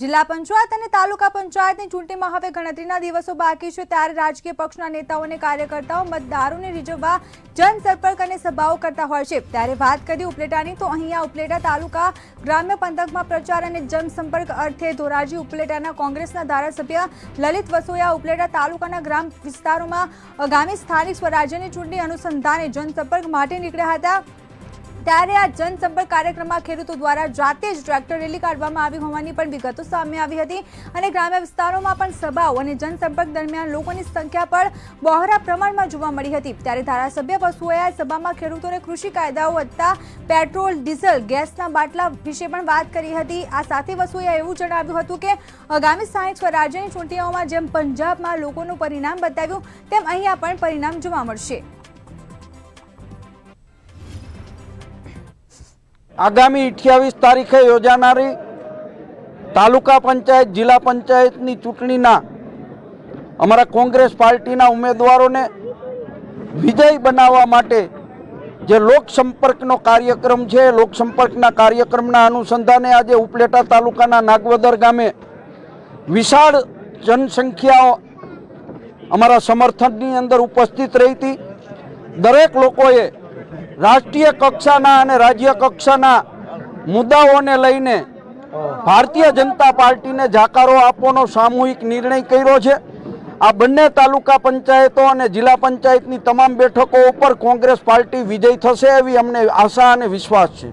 જિલ્લા પંચાયત અને તાલુકા પંચાયતની ચૂંટણીમાં હવે ગણતરીના દિવસો બાકી છે ત્યારે રાજકીય પક્ષના નેતાઓ અને કાર્યકર્તાઓ મતદારોને રીઝવવા જનસંપર્ક અને સભાઓ કરતા હોય છે. ત્યારે વાત કરી ઉપલેટાની, તો અહીંયા ઉપલેટા તાલુકા ગ્રામ્ય પંથકમાં પ્રચાર અને જનસંપર્ક અર્થે ધોરાજી ઉપલેટાના કોંગ્રેસના ધારાસભ્ય લલિત વસોયા ઉપલેટા તાલુકાના ગ્રામ વિસ્તારોમાં આગામી સ્થાનિક સ્વરાજ્યની ચૂંટણી અનુસંધાને જનસંપર્ક માટે નીકળ્યા હતા. ત્યારે આ જનસંપર્ક કાર્યક્રમમાં ખેડૂતો દ્વારા જાતે જ ટ્રેક્ટર રેલી કાઢવામાં આવી હોવાની પણ વિગતો સામે આવી હતી અને ગ્રામ્ય વિસ્તારોમાં પણ સભાઓ અને જનસંપર્ક દરમિયાન લોકોની સંખ્યા પણ બહોળા પ્રમાણમાં જોવા મળી હતી. ત્યારે ધારાસભ્ય વસુઓએ આ સભામાં ખેડૂતોને કૃષિ કાયદાઓ વધતા પેટ્રોલ, ડીઝલ, ગેસના બાટલા વિશે પણ વાત કરી હતી. આ સાથે વસુએ એવું જણાવ્યું હતું કે આગામી સ્થાનિક રાજ્યની ચૂંટણીઓમાં જેમ પંજાબમાં લોકોનું પરિણામ બતાવ્યું, તેમ અહીંયા પણ પરિણામ જોવા મળશે. આગામી અઠ્યાવીસ તારીખે યોજાનારી તાલુકા પંચાયત, જિલ્લા પંચાયતની ચૂંટણીના અમારા કોંગ્રેસ પાર્ટીના ઉમેદવારોને વિજય બનાવવા માટે જે લોકસંપર્કનો કાર્યક્રમ છે, લોકસંપર્કના કાર્યક્રમના અનુસંધાને આજે ઉપલેટા તાલુકાના નાગવદર ગામે વિશાળ જનસંખ્યાઓ અમારા સમર્થનની અંદર ઉપસ્થિત રહી હતી. દરેક લોકોએ રાષ્ટ્રીય કક્ષાના અને રાજ્ય કક્ષાના મુદ્દાઓને લઈને ભારતીય જનતા પાર્ટીને જાકારો આપવાનો સામૂહિક નિર્ણય કર્યો છે. આ બંને તાલુકા પંચાયતો અને જિલ્લા પંચાયતની તમામ બેઠકો ઉપર કોંગ્રેસ પાર્ટી વિજય થશે એવી અમને આશા અને વિશ્વાસ છે.